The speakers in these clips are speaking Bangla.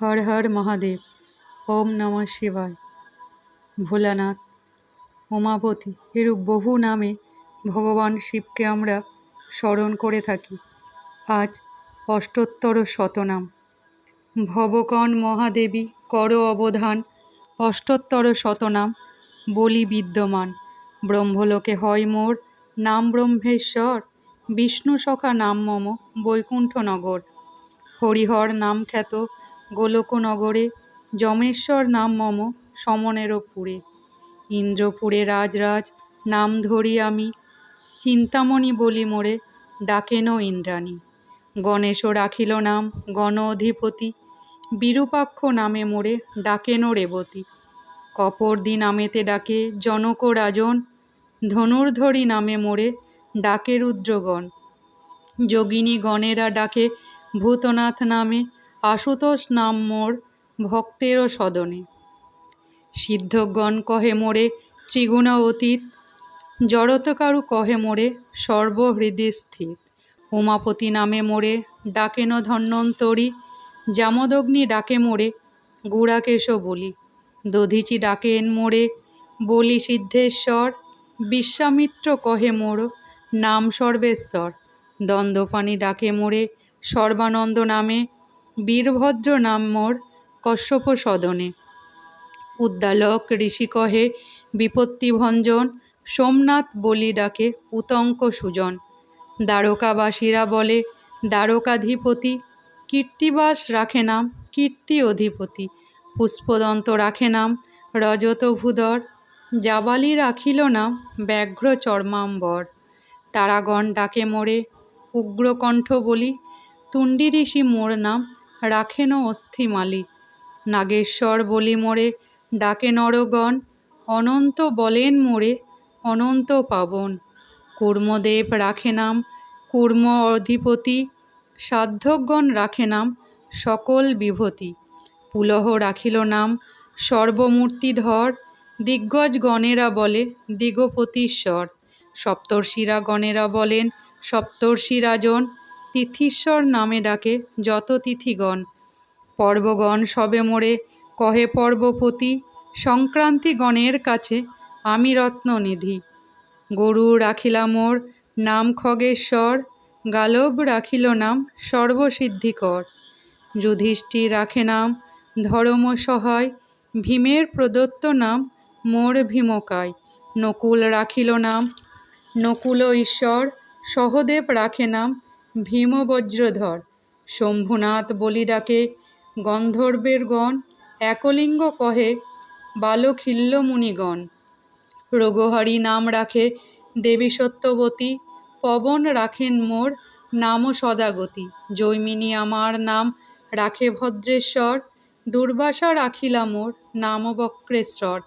হর হর মহাদেব, ওম নমঃ শিবায়। ভোলানাথ, উমাপতি, এরূপ বহু নামে ভগবান শিবকে আমরা স্মরণ করে থাকি। আজ অষ্টোত্তর শতনাম। ভবকণ মহাদেবী, কর অবধান। অষ্টোত্তর শতনাম, বলি বিদ্যমান। ব্রহ্মলোকে হয় মোর, নাম ব্রহ্মেশ্বর। বিষ্ণু সখা নাম মম, বৈকুণ্ঠনগর। হরিহর নাম খ্যাত গোলকনগরে, যমেশ্বর নাম মম সমনেরও পুরে ইন্দ্রপুরে রাজরাজ, নাম ধরি আমি, চিন্তামণি বলি মোরে, ডাকেন ইন্দ্রাণী। গণেশ রাখিল নাম, গণ অধিপতি, বিরূপাক্ষ নামে মোরে, ডাকেন রেবতী। কপর্দি নামেতে ডাকে জনক রাজন, ধনুর্ধরি নামে মোরে, ডাকে রুদ্রগণ। যোগিনী গণেরা ডাকে ভূতনাথ নামে আশুতোষ নাম মোর ভক্তেরও সদনে। সিদ্ধগণ কহে মোরে, ত্রিগুণ অতীত জড়তকারু কহে মোরে সর্বহৃদয় স্থিত। উমাপতি নামে মোরে, ডাকেন ধন্বন্তরী, জামদগ্নি ডাকে মোরে, গুড়াকেশ বলি। দধিচি ডাকেন মোরে, বলি সিদ্ধেশ্বর, বিশ্বামিত্র কহে মোর, নাম সর্বেশ্বর। দ্বন্দ্বপাণি ডাকে মোরে, সর্বানন্দ নামে বীরভদ্র নাম মোর কশ্যপ সদনে উদ্দালক ঋষি কহে, বিপত্তিভঞ্জন, সোমনাথ বলি ডাকে উতঙ্ক সুজন। দ্বারকাবাসীরা বলে, দ্বারকাধিপতি, কীর্তিবাস রাখে নাম, কীর্তি অধিপতি। পুষ্পদন্ত রাখে নাম রজতভূধর জাবালি রাখিল নাম, ব্যাঘ্র চর্মাম্বর। তারাগণ ডাকে মোরে, উগ্রকণ্ঠ বলি তুণ্ডি ঋষি মোর নাম রাখেন অস্থিমালি নাগেশ্বর বলি মোরে, ডাকে নরগণ, অনন্ত বলেন মোরে, অনন্ত পাবন। কুর্মদেব রাখে নাম, কুর্ম অধিপতি সাধ্যগণ রাখে নাম, সকল বিভূতি। পুলহ রাখিল নাম, সর্বমূর্তিধর দিগ্গজ গণেরা বলে, দিগপতিশ্বর। সপ্তর্ষিরা গণেরা বলেন সপ্তর্ষি রাজন তিথিশ্বর নামে ডাকে যত তিথিগণ। পর্বগণ সবে মোড়ে কহে পর্বপতি সংক্রান্তি গণের কাছে আমি রত্ননিধি। গরু রাখিলা মোর নাম খগেশ্বর, গালব রাখিল নাম সর্বসিদ্ধিকর। যুধিষ্ঠির রাখে নাম ধর্ম সহায়, ভীমের প্রদত্ত নাম মোর ভীমকায়। নকুল রাখিল নাম নকুল ঈশ্বর, সহদেব রাখে নাম ভীমবজ্রধর, শম্ভুনাথ বলি ডাকে, গন্ধর্বের গণ, একলিঙ্গ কহে বালখিল্য মুনিগণ রোগহরি নাম রাখে দেবী সত্যবতী, পবন রাখেন মোর নাম সদাগতি। জৈমিনী আমার নাম রাখে ভদ্রেশ্বর, দুর্বাসা রাখিলা মোর নাম বক্রেশ্বর।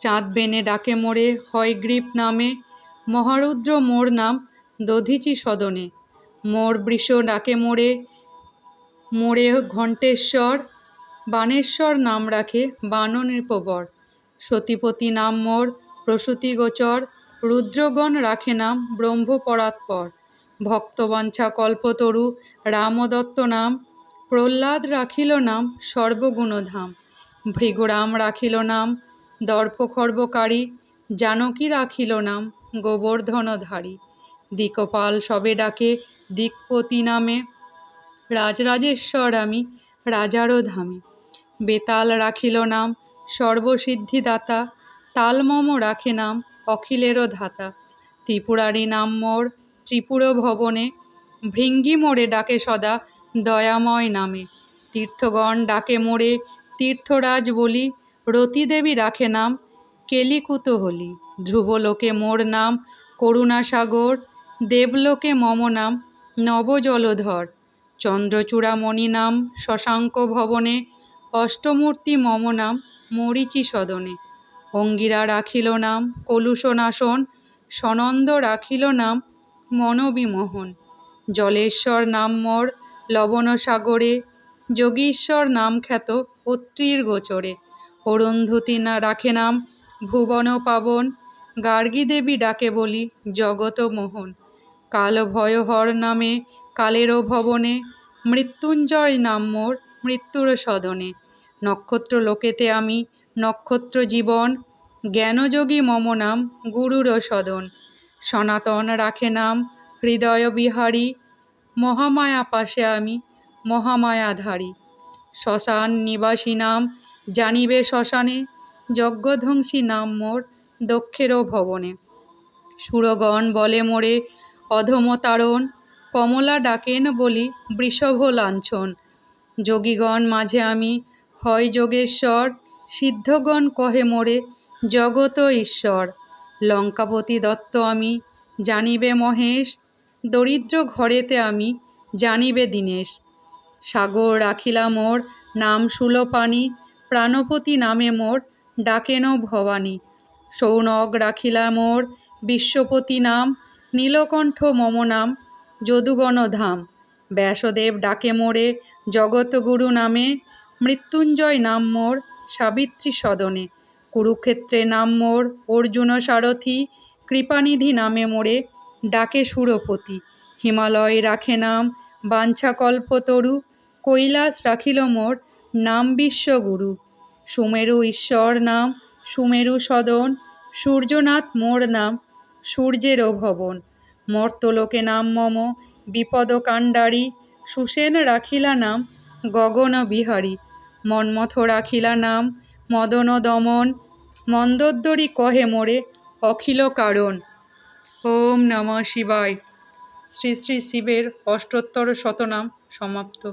চাঁদ বেনে ডাকে মোরে, হয় হয়গ্রীব নামে, মহারুদ্র মোর নাম দধিচি সদনে। মোর বৃষ ডাকে মোরে মোরে ঘণ্টেশ্বর, বানেশ্বর নাম রাখে বান নৃপবর। সতীপতি নাম মোর, প্রসূতি গোচর, রুদ্রগণ রাখে নাম ব্রহ্মপরাৎপর ভক্তবাঞ্ছা কল্পতরু, রামদত্ত নাম, প্রহ্লাদ রাখিল নাম সর্বগুণধাম। ভৃগুরাম রাখিল নাম দর্পখর্বকারী, জানকী রাখিল নাম গোবর্ধনধারী। দিকপাল সবে ডাকে দিকপতি নামে। রাজরাজেশ্বর আমি, রাজারও ধামে। বেতাল রাখিল নাম, সর্বসিদ্ধিদাতা। তালমম রাখে নাম, অখিলেরও ধাতা। ত্রিপুরারি নাম মোর ত্রিপুর ভবনে ভৃঙ্গি মোড়ে ডাকে সদা, দয়াময় নামে। তীর্থগণ ডাকে মোড়ে তীর্থরাজ বলি। রতিদেবী রাখে নাম কেলিকুতহলি ধ্রুবলোকে মোর নাম, করুণাসাগর। দেবলোকে মম নাম নবজলধর। চন্দ্রচূড়ামণি নাম শশাঙ্ক ভবনে অষ্টমূর্তি মম নাম মরিচি সদনে। অঙ্গিরা রাখিল নাম কলুষনাশন, সনন্দ রাখিল নাম মনোবিমোহন। জলেশ্বর নাম মোর লবণসাগরে, যোগীশ্বর নাম খ্যাত পত্রীর গোচরে। অরুন্ধতী না রাখে নাম ভুবন পাবন গার্গী দেবী ডাকে বলি জগত মোহন কাল ভয়হর নামে, কালেরও ভবনে, মৃত্যুঞ্জয় নাম মোর, মৃত্যুর সদনে। নক্ষত্র লোকেতে আমি নক্ষত্র জীবন জ্ঞানযোগী মম নাম, গুরুর সদন। সনাতন রাখে নাম হৃদয় বিহারী মহামায়া পাশে আমি, মহামায়াধারী। শ্মশান নিবাসী নাম, জানিবে শ্মশানে, যজ্ঞধ্বংসী নাম মোর, দক্ষেরও ভবনে। সুরগণ বলে মোরে অধমতারণ, কমলা ডাকেন বলি বৃষভ লাঞ্ছন। যোগীগণ মাঝে আমি, হয় যোগেশ্বর, সিদ্ধগণ কহে মোরে, জগত ঈশ্বর। লঙ্কাপতি দত্ত আমি, জানিবে মহেশ, দরিদ্র ঘরেতে আমি, জানিবে দীনেশ। সাগর রাখিলা মোর, নাম সুলোপানি, প্রাণপতি নামে মোর, ডাকেন ভবানী। সৌনক রাখিলা মোর, বিশ্বপতি নাম নীলকণ্ঠ মম নাম, যদুগণ ধাম। ব্যাসদেব ডাকে মোরে জগৎগুরু নামে, মৃত্যুঞ্জয় নাম মোর, সাবিত্রী সদনে। কুরুক্ষেত্রে নাম মোর, অর্জুন সারথি, কৃপানিধি নামে মোরে, ডাকে সুরপতি। হিমালয় রাখে নাম, বাঞ্ছা কল্পতরু, কৈলাস রাখিল মোর, নাম বিশ্বগুরু। সুমেরু ঈশ্বর নাম, সুমেরু সদন, সূর্যনাথ মোর নাম সূর্যেরও ভবন। মর্তলোকে নাম মম, বিপদ কাণ্ডারী, সুসেন রাখিলা নাম গগন বিহারী। মন্মথ রাখিলা নাম মদন দমন, মন্দোদ্দরী কহে মোরে অখিল কারণ। ওম নমঃ শিবায়। শ্রী শ্রী শিবের অষ্টোত্তর শতনাম সমাপ্ত।